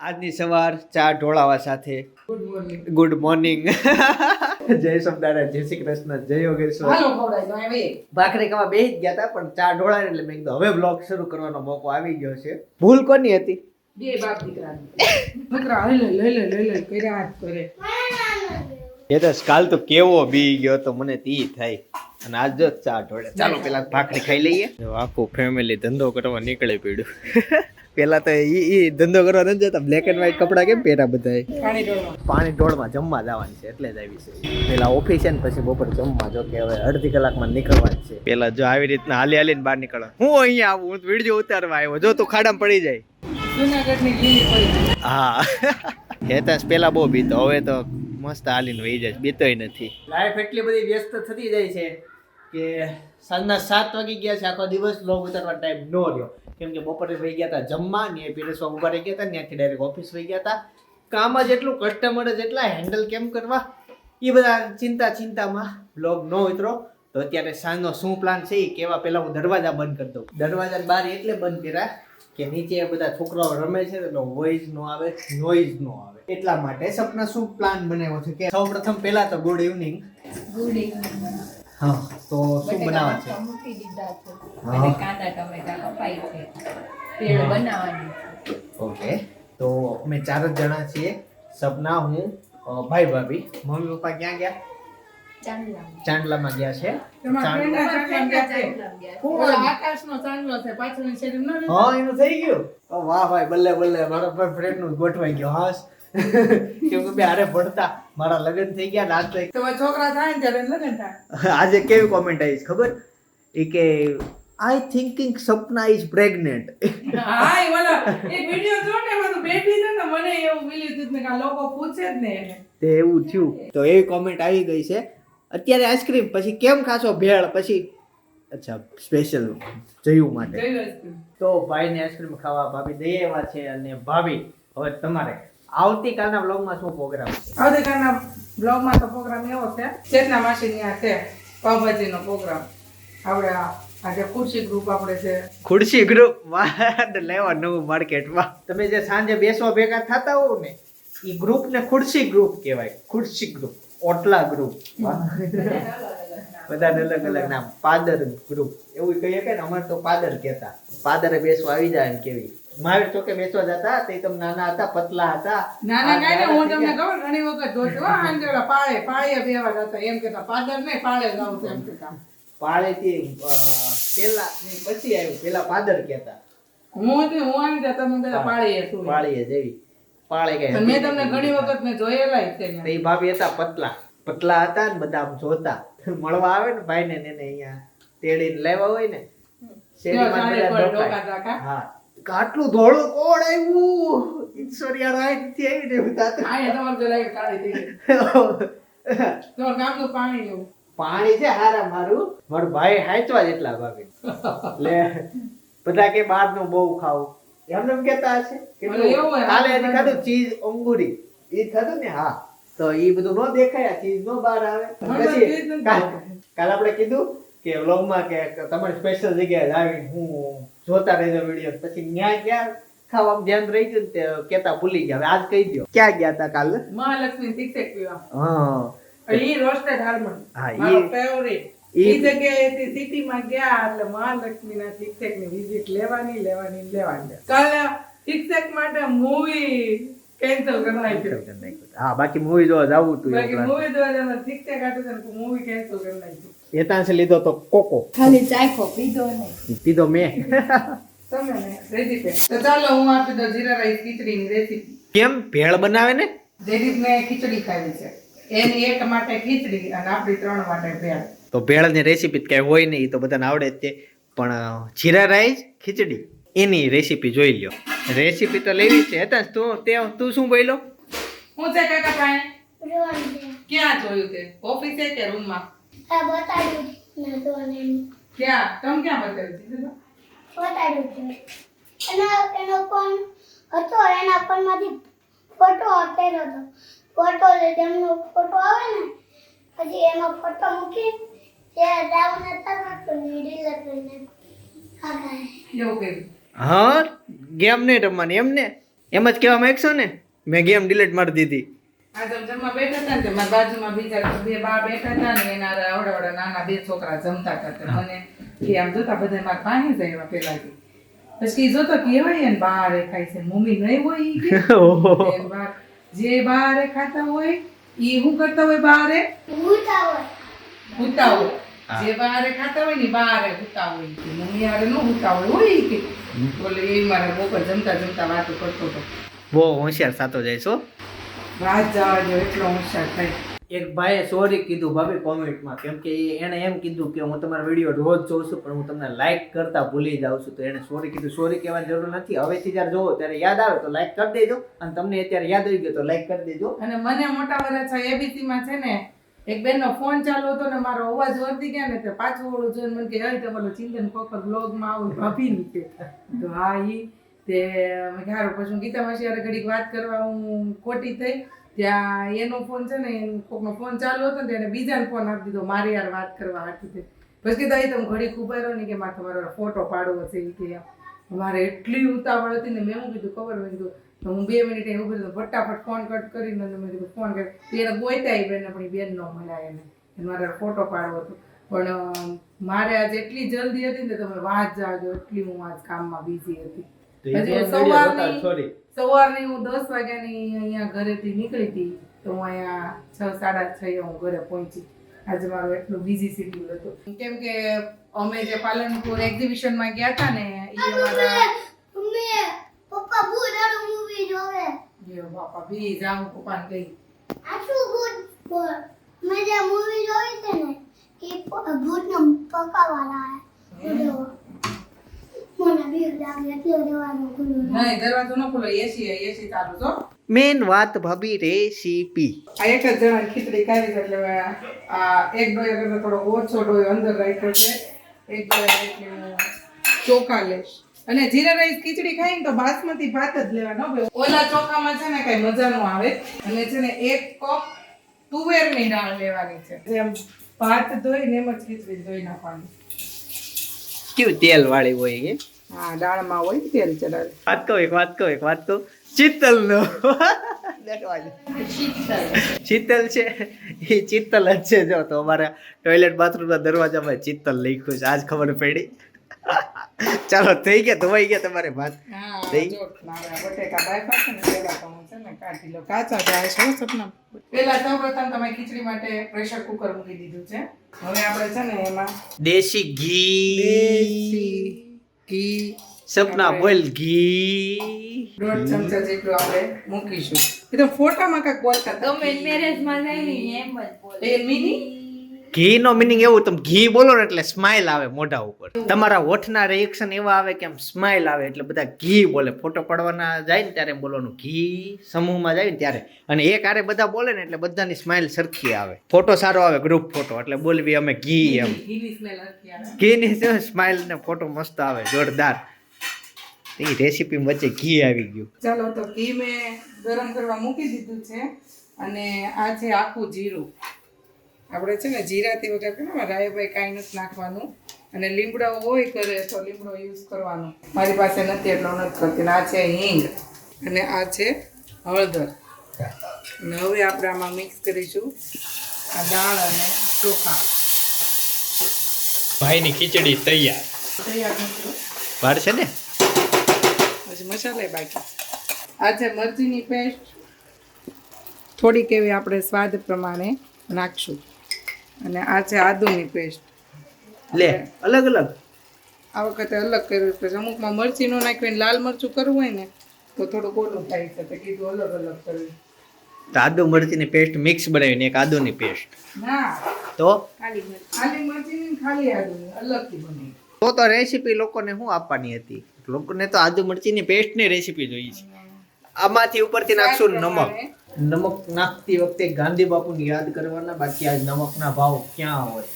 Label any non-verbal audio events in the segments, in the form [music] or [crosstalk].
આજની સવાર ચા ઢોળાવા સાથે. ગુડ મોર્નિંગ [laughs] જય સમદારા જય શ્રી કૃષ્ણ જય યોગેશ્વર. ભાખરી કમા બેસી જ ગયા હતા પણ ચા ઢોળાય એટલે મેં કીધું હવે બ્લોગ શરૂ કરવાનો મોકો આવી ગયો છે. ભૂલ કોની હતી? બે બાપ [laughs] દીકરા દીકરા લઈ લે લઈ લે લઈ લે કર્યા કરે એ તો કાલ તો કેવો બી ગયો તો મને તી થાય. અને આજ જ ચા ઢોળે. ચાલો પેલા ભાખરી ખાઈ લઈએ. જો આખું ફેમિલી ધંધો કરવા નીકળી પડ્યું. [laughs] પેલા તો ઈ ઈ ધંધો કરવા નથી જતા બ્લેક એન્ડ વ્હાઈટ કપડા કેમ પહેર્યા બધા પાણી ઢોળવા પાણી ઢોળમાં જમવા જવાની છે એટલે જ આવી છે. પેલા ઓફિસ છે ને પછી બપોર જમવા જો કે હવે અડધી કલાકમાં નીકળવા જ છે. પેલા જો આવી રીતના હાલી હાલીને બહાર નીકળવા હું અહીંયા આવું હું વીડિયો ઉતારવા આવ્યો. જો તું ખાડામાં પડી જાય. જુનાગઢની લીલી પડી હા. [laughs] હેતાશ પેલા બહુ બીતો હવે તો મસ્ત હાલીને વહી જાય બીતોય નથી. લાઈફ એટલી બધી વ્યસ્ત થતી જાય છે કે સાંજના સાત વાગી ગયા છે, આખો દિવસ લોગ ઉતારવા ટાઈમ ન રહ્યો. કેમ કે બપોરે વહી ગયા હતા જમવા ને પીરસવા ઊભા રહી ગયા હતા ત્યાંથી ડાયરેક્ટ ઓફિસ વહી ગયા હતા. કામ જ એટલું કસ્ટમર જ એટલા હેન્ડલ કેમ કરવા? એ બધા ચિંતા ચિંતામાં બ્લોગ નો ઉતરો. તો અત્યારે સાંજનો શું પ્લાન છે એ કેવા, પહેલા હું દરવાજા બંધ કરી દઉં. દરવાજા બહાર એટલે બંધ કર્યા. કે નીચે બધા છોકરાઓ રમે છે તો વોઇસ નો આવે નોઇઝ નો આવે. એટલા માટે સપના શું પ્લાન બનાવ્યો છે કે સૌ પ્રથમ પહેલા તો ગુડ ઇવનિંગ ગુડ ઇવનિંગ હા તો શું બનાવવા છે? મૂકી દીધા છે. અને કાંદા ટમેટા કપાઈ છે. પેડ બનાવવાની છે. ઓકે તો અમે ચાર જ જણા છીએ. સપના હું ભાઈ ભાભી. મમ્મી પપ્પા ક્યાં ગયા? ચાંદલામાં. ચાંદલામાં ગયા છે? તેમાં ચાંદ- ફ્રેન્ડના ચાંદલા ગયા છે. ચાંદલામાં ગયા. ઓલો આકાશનો ચાંદલો છે પાછળની શેરી ન રહે? હા એનું થઈ ગયું. વાહ ભાઈ બલ્લે બલ્લે મારો ફ્રેન્ડનું ગોઠવાઈ ગયો હાસ. [laughs] કેમ કે હારે ભણતા મારા લગ્ન થઈ ગયા હવે છોકરા થાય ને ત્યારે લગ્ન થાય. [laughs] આજે કેવી કોમેન્ટ આવી ખબર? એ કે I thinking Sapna is pregnant [laughs] હા એ ઓલા એક વિડિયો જો ને એમાં તો બેઠી છે ને મને એવું મિલ્યું હતું કે લોકો પૂછે જ ને તે એવું થયું. તો એવી કોમેન્ટ આવી ગઈ છે અત્યારે આઈસ્ક્રીમ પછી કેમ ખાશો ભેળ પછી અચ્છા સ્પેશિયલ જયું માટે. તો ભાઈને આઈસ્ક્રીમ ખાવા ભાભી દઈ એવા છે અને ભાભી હવે તમારે આવતીકાલના બ્લોગમાં શું પ્રોગ્રામ છે? આવતીકાલના બ્લોગમાં તો પ્રોગ્રામ એવો છે. ચેતના માસી આ છે પાવભાજીનો પ્રોગ્રામ આપણે આજે ખુરશી ગ્રુપ આપણે છે ખુરશી ગ્રુપ વાડ લેવા નવું માર્કેટમાં તમે જે સાંજે બેસવા ભેગા થતા હોવ ને એ ગ્રુપ ને ખુરશી ગ્રુપ કહેવાય ખુરશી ગ્રુપ ઓટલા ગ્રુપ બધાને અલગ અલગ નામ. પાદર ગ્રુપ એવું કહીએ કે અમારે તો પાદર કહેતા. પાદરે બેસવા આવી જાય એમ કેવી. મહાવીર ચોકે બેસવા જતા તે તમે નાના હતા પતલા હતા. નાના કાંઈ હું તમને ખબર ઘણી વખત જોતી આંધે પાળે પાળે બેવા જતા એમ કેતા પાદર નહીં પાળે જાવ એમ કેતા પાળેથી થી પેલા પછી આવ્યું પેલા પાદર કહેતા. હું હું આવી જતા તમે બધા પાળીએ છું. પાળીએ જેવી પાળે ગયા મેં તમને ઘણી વખત મેં જોયેલા છે એ ભાભી હતા પતલા. પતલા હતા ને બધા આમ જોતા. મળવા આવે ને ભાઈ ને એને અહીંયા તેડીને લેવા હોય ને શેરીમાં. હા. આટલું ધોળું કોણ આવ્યું? ઈશ્વરિયા રાઈટથી આવી ને બધા તમારે જો લાગે કાળી થઈ. ગામનું પાણી લેવું પાણી છે હારા મારું. મારું ભાઈ હાચવા જેટલા ભાભી. લે બધા કે બહારનું બહુ ખાવું. એમને એમ કેતા હશે કાલે એને ખાધું ચીઝ અંગુરી. એ ખાધું ને હા. તો એ બધું નો દેખાય ચીઝ નો બહાર આવે. પછી કાલ આપણે કીધું કે વ્લોગમાં કે તમારી સ્પેશિયલ જગ્યાએ આવી હું જોતા રહેજો વીડિયો પછી ન્યા ક્યાં ખાવામાં ધ્યાન રહી ગયું તે કેતા ભૂલી ગયા. આજ કહી દો ક્યાં ગયા હતા કાલ? મહાલક્ષ્મી પીવા. હા. એ રોસ્ટેડ આલમંડ હા, એ ફેવરિટ ઈ જગ્યાએથી સિટીમાં ગયા એટલે મહાલક્ષ્મીના તિક્સેક વિઝિટ લેવાની લેવાની લેવાની. કાલે માટે મૂવી કેન્સલ કરી નાખ્યું. હા બાકી મૂવી જોવા જવું તું બાકી મૂવી જોવા જવાનું મૂવી કેન્સલ કરી નાખ્યું. એતાંશે લીધો તો કોકો. ખાલી ચાખો પીધો નહીં. પીધો મેં. તમે ને રેસીપી તો ચાલો હું આપી દઉં જીરા રાઈસ ખીચડીની રેસીપી કેમ? ભેળ બનાવે ને? જયદીપને ખીચડી ખાવી છે. એની એક માટે ખીચડી અને આપણી ત્રણ માટે ભેળ. તો ભેળની રેસીપી કાંઈ હોય નહીં તો બધાને આવડે જ છે. પણ જીરા રાઈસ ખીચડી એની રેસીપી જોઈ લ્યો. રેસીપી તો લેવી જ છે. હતા તું તે તું શું બોલ્યો? હું છે કાકા પાસે ક્યાં જોયું તે? ઓફિસે કે રૂમમાં ક્યાં? તમ ક્યાં બતાવ્યું દીધું એનો ફોન હતો એના પરમાંથી ફોટો અત્યારે હતો. ફોટો લે તેમનો ફોટો આવે ને પછી એમાં ફોટો મૂકી હા. ગેમ નહીં રમવાની એમ ને એમ જ કહેવા માંગશો ને? મેં ગેમ ડિલીટ મારી દીધી. આ જેમ જમવા બેઠા હતા ને બાજુમાં બીજા બે બા બેઠા હતા ને એના આવડા આવડા નાના બે છોકરા જમતા હતા મને એ આમ જોતા બધા મારા પાસે જ આવ્યા પેલાથી પછી એ જોતો કેવાય ને બારે ખાય છે મમ્મી નહીં હોય ઈ કે. [laughs] જે બારે ખાતા હોય એ શું કરતા હોય બારે ભૂતા હોય. જે બારે ખાતા હોય ને બારે હુતા હોય કે મમ્મી હારે નો હુતા હોય હોય કે. બોલે એ મારા બપોર જમતા જમતા વાતો કરતો હતો. બહુ હોશિયાર સાતો જાય છો વાત જવા જો એટલો હોશિયાર થાય. એક ભાઈએ સોરી કીધું ભાભી કોમેન્ટમાં કેમ કે એણે એમ કીધું કે હું તમારા વીડિયો રોજ જોઉં છું પણ હું તમને લાઇક કરતા ભૂલી જાઉં છું. તો એણે સોરી કીધું. સોરી કહેવાની જરૂર નથી. હવેથી જ્યારે જોવો ત્યારે યાદ આવે તો લાઇક કરી દેજો. અને તમને અત્યારે યાદ આવી ગયો તો લાઇક કરી દેજો. અને મને મોટા વરસ એબીસી માં છે ને એક બેન નો ફોન ચાલુ હતો ને મારો અવાજ વર્તી ગયા ને તે પાછું ઓળું જોઈને મને કે હે તમારો ચિંતન કોકર બ્લોગમાં આવું ભાભી ની કે તો હા ઈ, તે મેં હારું, પછી હું ગીતા માસી ઘડીક વાત કરવા હું ખોટી થઈ. ત્યાં એનો ફોન છે ને કોકનો ફોન ચાલુ હતો ને તેને બીજાને ફોન આપી દીધો, મારી યાર વાત કરવા હાથી થઈ પછી કીધું, અહીં તમે ઘડીક ખૂબ રહો ને કે મારે તમારો ફોટો પાડવો છે. કે, મારે એટલી ઉતાવળ હતી ને મેં હું કીધું, ખબર મેં કીધું તો હું બે મિનિટ એવું બધું ફટાફટ ફોન કટ કરીને અને મેં કીધું ફોન કરી તો એને ગોઈતા બેન આપણી બેન નો મળ્યા એને. એને મારે ફોટો પાડવો હતો. પણ મારે આજ એટલી જલ્દી હતી ને તમે વાત જાજો એટલી હું આજ કામમાં બિઝી હતી. હજી સવારની સવારની હું દસ વાગ્યાની અહીંયા ઘરેથી નીકળી હતી તો હું અહીંયા છ સાડા છ હું ઘરે પહોંચી. આજે મારો એટલો બિઝી શેડ્યુલ હતો. કેમ કે અમે જે પાલનપુર એક્ઝિબિશનમાં ગયા હતા ને એ અમારા પપ્પા જોવે એ બાપા બી જામ પપ્પાને કહી. આ શું ભૂત બોલ? મેં જે મૂવી જોઈ છે ને પ- ભૂતનો પકાવાળા હે. મને બીક લાગે એટલે દરવાજો ખુલ્લો રાખો. નહીં દરવાજો ન ખોલો એસી એસી ચાલુ છો મેન વાત ભાભી રેસીપી આ એક જ જણા ખીચડી ખાવી છે એટલે આ એક ડોયો કરતા થોડો ઓછો ડોયો અંદર રાખ્યો છે. એક ડોયો એટલે હું ચોખા લઈશ અને જીરા રાઈસ ખીચડી ખાઈ તો બાસમતી ભાત જ લેવાનો. ભાઈ ઓલા ચોખામાં છે ને કઈ મજા નો આવે. અને છે ને એક કપ તુવેરની દાળ લેવાની છે. જેમ ભાત ધોઈને એમ જ ખીચડી ધોઈ નાખવાની. કેવું તેલ વાળી હોય કે? હા દાળમાં હોય ને તેલ ચડાવે વાત કહો એક વાત કહો એક વાત કહો. ચિત્તલ નો ચિત્તલ છે? એ ચિત્તલ જ છે. જો તો અમારા ટોયલેટ બાથરૂમના દરવાજામાં ચિત્તલ લખ્યું છે. આજ ખબર પડી. ચાલો થઈ ગયા ધોવાઈ ગયા તમારે ભાત. હા દહીં? જો મારા બટેકા બાફા છે ને પેલા તો હું છે ને કાઢી લઉં. કાચા જાય છે સપના. પેલા સૌપ્રથમ તમે ખીચડી માટે પ્રેશર કુકર મૂકી દીધું છે. હવે આપણે છે ને એમાં દેશી ઘી. ઘી સપના બોલ ઘી. દોઢ ચમચા જેટલું આપણે મૂકીશું. એ તો ફોટામાં કાંઈક બોલતા હતા. મેરેજમાં જાય એમ જ બોલે. એ મિની? ઘી નો મિનિંગ એવું તમે ઘી બોલો ને એટલે સ્માઇલ આવે મોઢા ઉપર. તમારા હોઠના રિએક્શન એવા આવે કે આમ સ્માઇલ આવે એટલે બધા ઘી બોલે. ફોટો પાડવાના જાય ને ત્યારે બોલવાનું ઘી સમૂહમાં જાય ને ત્યારે. અને એક આરે બધા બોલે ને એટલે બધાની સ્માઇલ સરખી આવે. ફોટો સારો આવે ગ્રુપ ફોટો એટલે બોલવી અમે ઘી એમ. ઘીની સ્માઇલ ને ફોટો મસ્ત આવે જોરદાર. એ રેસીપી વચ્ચે ઘી આવી ગયું. ચાલો તો ઘી મેં ગરમ કરવા મૂકી દીધું છે. અને આ છે આખું જીરું. આપણે છે ને જીરાથી વગર કે રાયભાઈ કાંઈ નથી નાખવાનું. અને લીમડો હોય કરે તો લીમડો યુઝ કરવાનો. મારી પાસે નથી એટલો નથી કરતી આ છે હિંગ. અને આ છે હળદર. અને હવે આપણે આમાં મિક્સ કરીશું આ દાળ અને ચોખા. ભાઈની ખીચડી તૈયાર. તૈયાર છે ને? પછી મસાલે બાકી. આ છે મરચીની પેસ્ટ થોડીક એવી આપણે સ્વાદ પ્રમાણે નાખશું. અને આ છે આદુની પેસ્ટ. લે અલગ અલગ. આ વખતે અલગ કર્યું પછી અમુકમાં મરચી નો નાખ્યું લાલ મરચું કરવું હોય ને તો થોડુંક ઓલું થાય છે. તો કીધું અલગ અલગ કર્યું. આદુ મરચીની પેસ્ટ મિક્સ બનાવીને એક આદુની પેસ્ટ. ના. તો? ખાલી મરચું. ખાલી મરચીની ને ખાલી આદુની. અલગથી બની તો તો રેસીપી લોકોને શું આપવાની હતી? લોકોને તો આદુ મરચીની પેસ્ટની રેસીપી જોઈએ છે. આમાંથી ઉપરથી નાખશું નમક. નમક નાખતી વખતે ગાંધી બાપુને યાદ કરવાના બાકી આજ નમકના ભાવ ક્યાં હોય?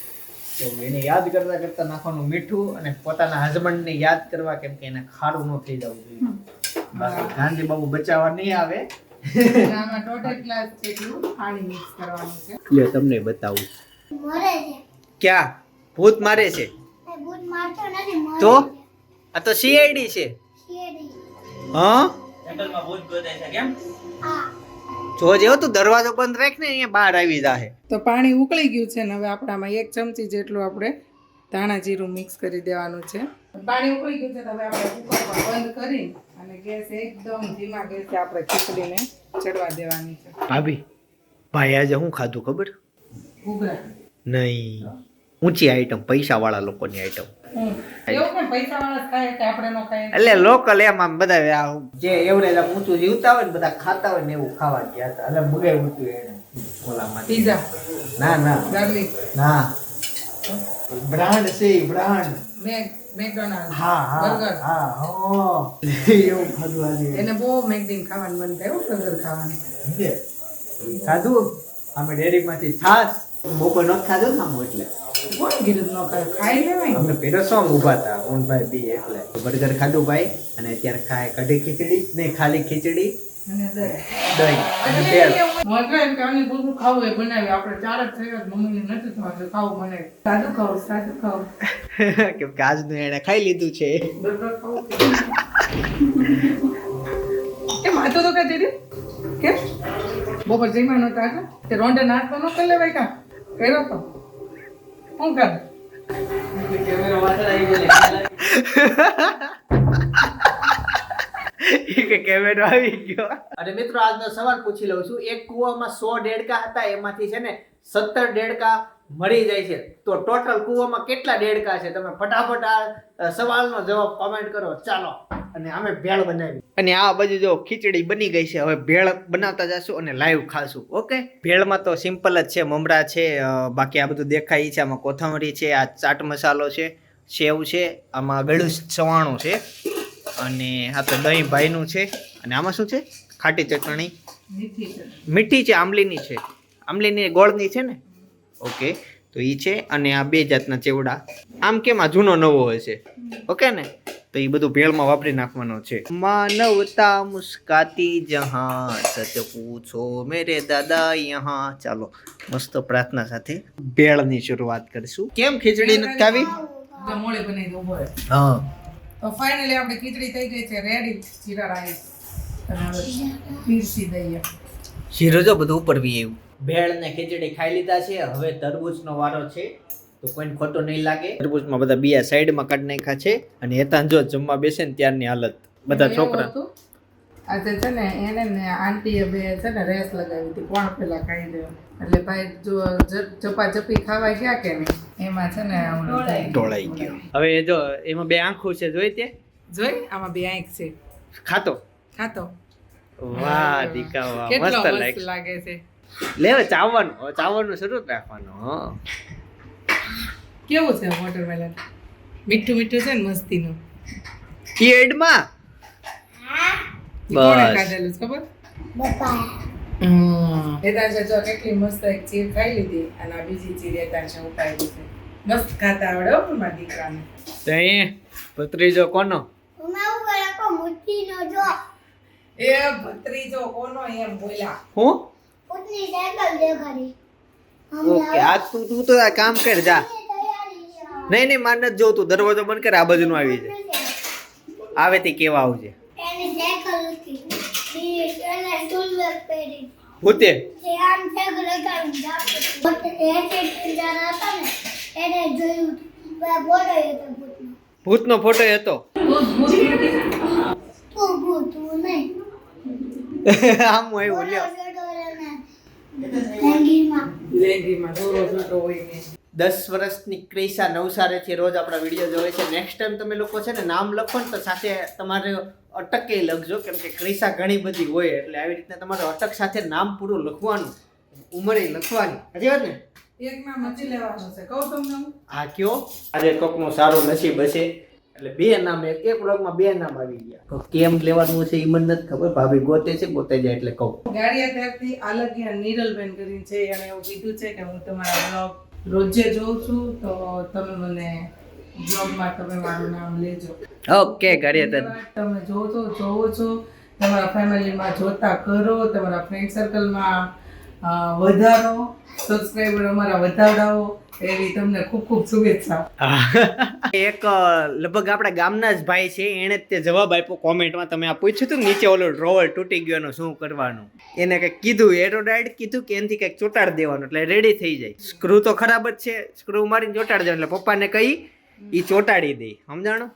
તો એને યાદ કરતા કરતા નાખવાનું મીઠું અને પોતાના હસબન્ડને યાદ કરવા કેમ કે એને ખારું ન થઈ જવું જોઈએ. બાકી ગાંધી બાપુ બચાવવા નહીં આવે. લ્યો તમને બતાવું. ક્યાં? ભૂત મારે છે? એ ભૂત મારતો નથી મરે તો? આ તો સીઆઈડી છે. હા? જંગલમાં ભૂત ગોતે છે કેમ? હા. જો જેવો તું દરવાજો બંધ રાખ ને અહીંયા બહાર આવી જાહે. તો પાણી ઉકળી ગયું છે ને હવે આપણામાં એક ચમચી જેટલું આપણે ધાણા જીરું મિક્સ કરી દેવાનું છે. પાણી ઉકળી ગયું છે તો હવે આપણે કુકરમાં બંધ કરી અને ગેસ એકદમ ધીમા ગેસે આપણે ખીચડીને ચડવા દેવાની છે. ભાભી ભાઈ આજે હું ખાધું ખબર? ઘૂઘરા નહીં. ઊંચી આઈટમ પૈસાવાળા લોકોની આઈટમ એટલે લોકલ એમ આમ બધા જે એવરેજ આમ ઊંચું જીવતા હોય ને બધા ખાતા હોય ને એવું ખાવા ગયા હતા. એટલે એને. ઓલામાં પીઝા ના ના. ગાર્લિક ના. બ્રાન્ડ છે બ્રાન્ડ. મેક મેકડોનાલ્ડ હા હા. બર્ગર હા હો. એવું ખાધું આજે. એને બહુ મેકડીન ખાવાનું મન થાય હો બર્ગર ખાવાનું. ખાધું? અમે ડેરીમાંથી છાશ. બપોર નો ખાધો ને આમ એટલે. કોણ કીધું ન કરે ખાઈ લેવાય અમે પીરસવા ઊભા હતા મોહનભાઈ બી એટલે. બર્ગર ખાધું ભાઈ અને અત્યારે ખાય કઢી ખીચડી નહીં ખાલી ખીચડી અને દહીં. દહીં અને તેલ. મોટો એમ કે આની બધું ખાવું એ બનાવી. આપણે ચાર જ થયા મમ્મીને નથી ખાવું મને. સાદું ખાવું સાદું ખાવું. [laughs] કેમ કે આજનું એણે ખાઈ લીધું છે. બર્ગર ખાવું એ આતો [laughs] તો કઈ દીધી કે બપોર જમ્યા નતા તે રોંડે નાસ્તો ન કરી લેવાય કા? કર્યો તો? શું કર કે કેમેરો આવી ગયો. અને મિત્રો આજનો સવાલ પૂછી લઉં છું. એક કૂવામાં સો દેડકા હતા એમાંથી છે ને સત્તર દેડકા મળી જાય છે. તો ટોટલ કૂવામાં કેટલા દેડકા છે? તમે ફટાફટ આ સવાલનો જવાબ કોમેન્ટ કરો. ચાલો. અને અમે ભેળ બનાવી અને આ બાજુ જો ખીચડી બની ગઈ છે હવે ભેળ બનાવતા જશું અને લાઈવ ખાશું ઓકે ભેળમાં તો સિમ્પલ જ છે મમરા છે બાકી આ બધું દેખાય છે આમાં કોથમરી છે આ ચાટ મસાલો છે સેવ છે આમાં ગળું ચવાણું છે અને આ તો દહીં ભાઈનું છે અને આમાં શું છે? ખાટી ચટણી. મીઠી છે. મીઠી છે આંબલીની છે. આંબલીની ગોળની છે ને? ઓકે તો એ છે અને આ બે જાતના ચેવડા. આમ કેમ આ જૂનો નવો હશે ઓકે ને? તો એ બધું ભેળમાં વાપરી નાખવાનો છે. માનવતા મુસ્કાતી જહાં સચ પૂછો મેરે દાદા યહાં. ચાલો મસ્ત પ્રાર્થના સાથે ભેળની શરૂઆત કરીશું. કેમ ખીચડી નથી ખાવી? મોળે બનાવી દો ઊભો હા. તો ફાઇનલી આપણે ખીચડી થઈ ગઈ છે રેડી જીરા રાઈસ પીરસી દઈએ. શીરો જો બધું ઉપર બી એવું. ભેળ ને ખીચડી ખાઈ લીધા છે. હવે તરબૂચનો વારો છે. તો કોઈને ખોટું નહીં લાગે. તરબૂચમાં બધા બીયા સાઈડમાં કાઢી નાખ્યા છે અને હેતાન જો જમવા બેસે ને ત્યારની હાલત. બધા છોકરા. આજે છે ને એને ને આંટીએ બે છે ને રેસ લગાવી હતી કોણ પેલા ખાઈ દે એટલે ભાઈ જો જ- જપાજપી ખાવા ગયા કે નહીં? એમાં છે ને. ઢોળાઈ ગયો. હવે એ જો એમાં બે આંખો છે જોઈ તે? જોઈ? આમાં બે આંખ છે. ખાતો? ખાતો. વાહ દીકા વાહ મસ્ત લાગે છે. લેવે ચાવવાનું ચાવવાનું શરૂ રાખવાનું હા. કેવું છે વોટરમેલન મીઠું મીઠું છે ને મસ્તીનું? ઈ એડમાં? બસ. કાઢેલું ખબર? બપા જો કેટલી મસ્ત એક ચીર ખાઈ લીધી અને આ બીજી ચીર વેદાંશે ઉપાડી છે. મસ્ત ખાતા આવડે પણ મારા દીકરાને. તો એ ભત્રીજો કોનો? એ ભત્રીજો કોનો એમ બોલ્યા. હું? સાયકલ દેખાડી. ઓકે આ તું તું તો આ કામ કર જા. નહીં નહીં માર નથી જોતું. દરવાજો બંધ કર આ બાજુનું આવી જાય. આવે તે કેવા આવજે. ભૂતે ભૂતનો. ફોટો હતો. [laughs] આમ આવ્યો લ્યો. દસ વર્ષની ક્રેસા નવસારેથી રોજ આપણા વીડિયો જોવે છે. નેક્સ્ટ ટાઈમ તમે લોકો છે ને નામ લખો ને તો સાથે તમારે અટકે લખજો કેમ કે ક્રેસા ઘણી બધી હોય એટલે આવી રીતના તમારે અટક સાથે નામ પૂરું લખવાનું ઉંમરે લખવાની. હજી વાત ને? એક નામ મચી લેવાનું છે. કહું તમને હા કયો? આજે કોકનું સારું નસીબ હશે. એટલે બે નામ એક એક બ્લોગમાં બે નામ આવી ગયા. તો કેમ લેવાનું છે એ મને નથી ખબર. ભાભી ગોતે છે ગોતે જાય એટલે કહું. ગાડિયા ત્યારથી આલગ્યા નીરલબેન કરીને છે એણે એવું કીધું છે કે હું તમારા બ્લોગ રોજે જોઉં છું તો તમે મને બ્લોગમાં તમે મારું નામ લેજો. ઓકે ઘરે તમે જોવો છો જોવો છો તમારા ફેમિલીમાં જોતા કરો તમારા ફ્રેન્ડ સર્કલમાં વધારો સબસ્ક્રાઈબર અમારા વધારાઓ એવી તમને ખૂબ ખૂબ શુભેચ્છા [laughs] એક લગભગ આપણા ગામના જ ભાઈ છે એણે તે જવાબ આપ્યો કોમેન્ટમાં. તમે આ પૂછ્યું હતું નીચે ઓલો ડ્રોવર તૂટી ગયો એનું શું કરવાનું? એને કંઈક કીધું એરોડાઇડ કીધું કે એનાથી કંઈક ચોટાડી દેવાનું એટલે રેડી થઈ જાય. સ્ક્રૂ તો ખરાબ જ છે સ્ક્રૂ મારીને ચોટાડી દેવાનું એટલે પપ્પાને કહી એ ચોટાડી દે. સમજાણો?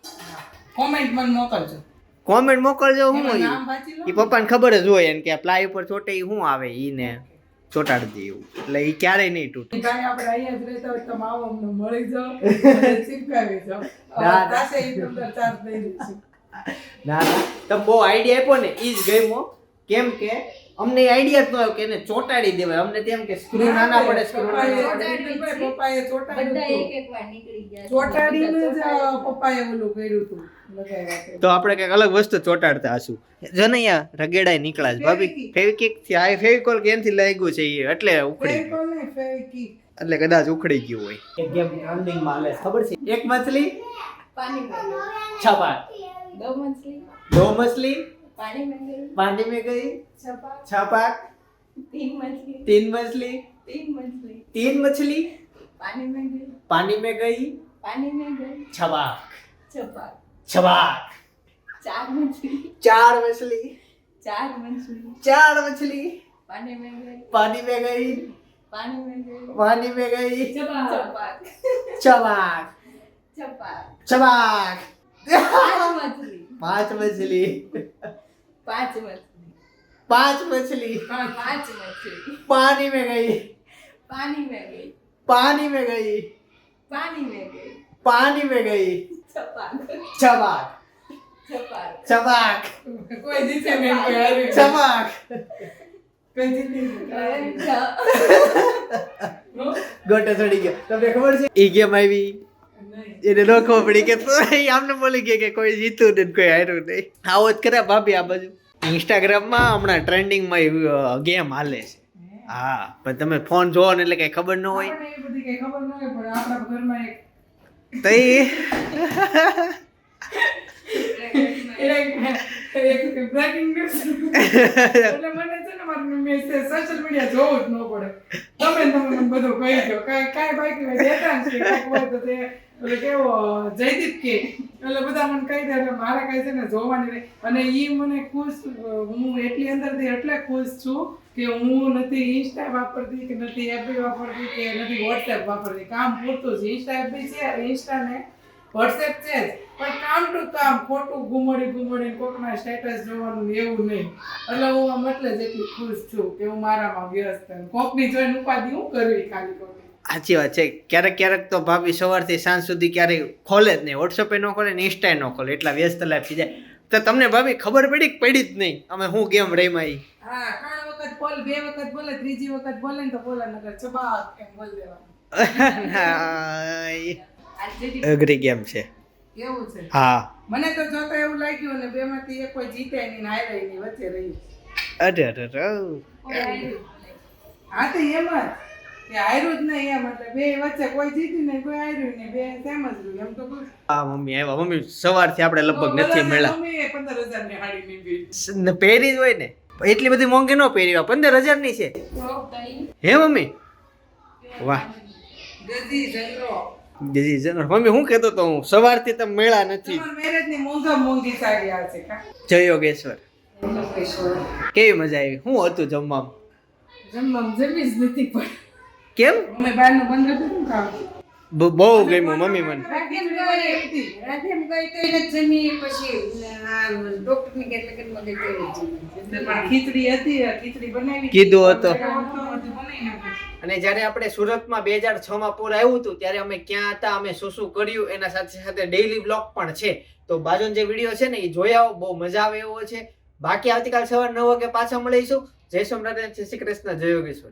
કોમેન્ટ મને મોકલજો. કોમેન્ટ મોકલજો હું એ પપ્પાને ખબર જ હોય એમ કે આ પ્લાય ઉપર ચોટે શું આવે ઈને ચોટાડી દે એવું. એટલે એ ક્યારેય નહીં તૂટે. આપણે અહીંયા જ રહેતા હોય તો તમે અમને મળી જાઓ [laughs] ચીપકાવી જાઓ. ના, ના. પાસે ઈ તમને ચાર્જ દઈ ના ના. તમે બહુ આઈડિયા આપ્યો ને ઈ જ ગમ્યો. કેમ કે અમને આઈડિયા જ ન આવ્યો કે એને ચોટાડી દેવાય. અમને તેમ કે સ્ક્રૂ નાના પડે સ્ક્રૂ પપ્પાએ ચોટાડી પપ્પાએ બધા એક એક વાર નીકળી ગયા. ચોટાડીને જ પપ્પાએ ઓલું કર્યું હતું. તે. તો આપણે કંઈક અલગ વસ્તુ ચોટાડતા હશું જો ને યાર રગેડાય નીકળ્યા છે ભાભી ફેવિકિક. ફેવિકિક થી આ ફેવિકોલ કેનથી લાગ્યું છે ઈ એટલે ઉખડી ગયું ફેવિકોલ નહીં, ફેવિકિક. એટલે કદાચ ઉખડી ગયું હોય એક ગેમ ટ્રેન્ડિંગ માં હાલે ખબર છે એક મછલી પાણી में गई છપાક दो मछली દો મછલી पानी में गई પાણી में ગઈ छपा છપાક तीन मछली तीन मछली तीन मछली तीन मछली पानी में गई पानी में गई पानी में गई छबाक छपा छबाक चार मछली। चार मछली। चार मछली। चार मछली। पानी में गई। पानी में गई। पानी में गई। पानी में गई। पाँच मछली। पाँच मछली। पाँच मछली। पाँच मछली। पाँच मछली। पानी में गई। पानी में गई। पानी में गई। पानी में गई। पानी में गई। ચબાક ચબાક કોઈ જીતે મેં કોઈ ચબાક કોઈ જીતે ગોટો ચડી ગયો તમને ખબર છે ઈ ગેમ આવી એને લોકો પડી કે આમને બોલી ગયા કે કોઈ જીતું નહીં કોઈ હાર્યું નહીં આવો જ કરે ભાભી આ બાજુ ઇન્સ્ટાગ્રામમાં હમણાં ટ્રેન્ડિંગમાં ગેમ હાલે છે હા પણ તમે ફોન જોવો ને એટલે કઈ ખબર ન હોય ખબર ન હોય પણ આપણા ઘરમાં એક તો એ એક બ્રેકિંગ ન્યૂઝ એટલે મને છે ને મારું મેં સોશિયલ મીડિયા જોવું જ ન પડે તમે તમે મને બધું કહી દો કાંઈ કાંઈ બાકી દેતા તે એટલે કેવો જયદીપ કે? એટલે બધા મને કહી દે, એટલે મારે કહે છે ને જોવાની રહે. અને એ મને ખુશ, હું એટલી અંદરથી એટલે ખુશ છું કે હું નથી ઇન્સ્ટા વાપરતી કે નથી એફબી વાપરતી કે નથી વોટ્સએપ વાપરતી. કામ પૂરતું છે ઇન્સ્ટા એફબી છે ઇન્સ્ટા ને વોટ્સએપ છે જ. પણ કામ ટુ કામ, ખોટું ઘુમડી ઘુમડી કોકના સ્ટેટસ જોવાનું એવું નહીં. એટલે હું આમ એટલે જ એટલી ખુશ છું કે હું મારામાં વ્યસ્ત કોકની જોઈને ઉપાધિ હું કરવી ખાલી ખોટી સાચી વાત છે. ક્યારેક ક્યારેક તો ભાભી સવારથી સાંજ સુધી ક્યારેય ખોલે જ નહીં. વોટ્સઅપે ન ખોલે ને ઇન્સ્ટાએ ન ખોલે. એટલા વ્યસ્ત લાઈફ થઈ જાય. તો તમને ભાભી ખબર પડી કે પડી જ નહીં? અમે હું ગેમ રહીમાં ઈ? હા ત્રણ વખત બોલ બે વખત બોલે ત્રીજી વખત બોલે ને તો બોલે નકર ચબાક એમ બોલ દેવાનું? અઘરી ગેમ છે? એવું છે? હા. મને તો જોતા એવું લાગ્યું ને બે માંથી એક કોઈ જીતે નહીં હારે નહીં વચ્ચે રહ્યું અરે અરે અરે. હા તો એમ જ. હા પહેરી જ હોય ને એટલી બધી મોંઘી ન પહેરી હોય પંદર હજારની છે. હે મમ્મી? વાહ. ગજી જનર. મમ્મી હું કહેતો તો હું સવારથી તમે મેળા નથી. તમારા મોંઘા મોંઘી સાડી આ જય યોગેશ્વર. કેવી મજા આવી? શું હતું જમવામાં. જમવામાં જમી જ નથી પણ. કેમ? અમે બહારનું બંધ હતું શું બહુ ગમ્યું મમ્મી મને. કીધું હતું. અને જ્યારે આપણે સુરતમાં બે હજાર છ માં પૂર આવ્યું હતું ત્યારે અમે ક્યાં હતા અમે શું શું કર્યું એના સાથે સાથે ડેઈલી બ્લોગ પણ છે. તો બાજુનો જે વીડિયો છે ને એ જોઈ આવો બહુ મજા આવે એવો છે. બાકી આવતીકાલ સવાર નવ વાગે પાછા મળીશું. જય સોમનાથ જય શ્રી કૃષ્ણ જય યોગેશ્વર.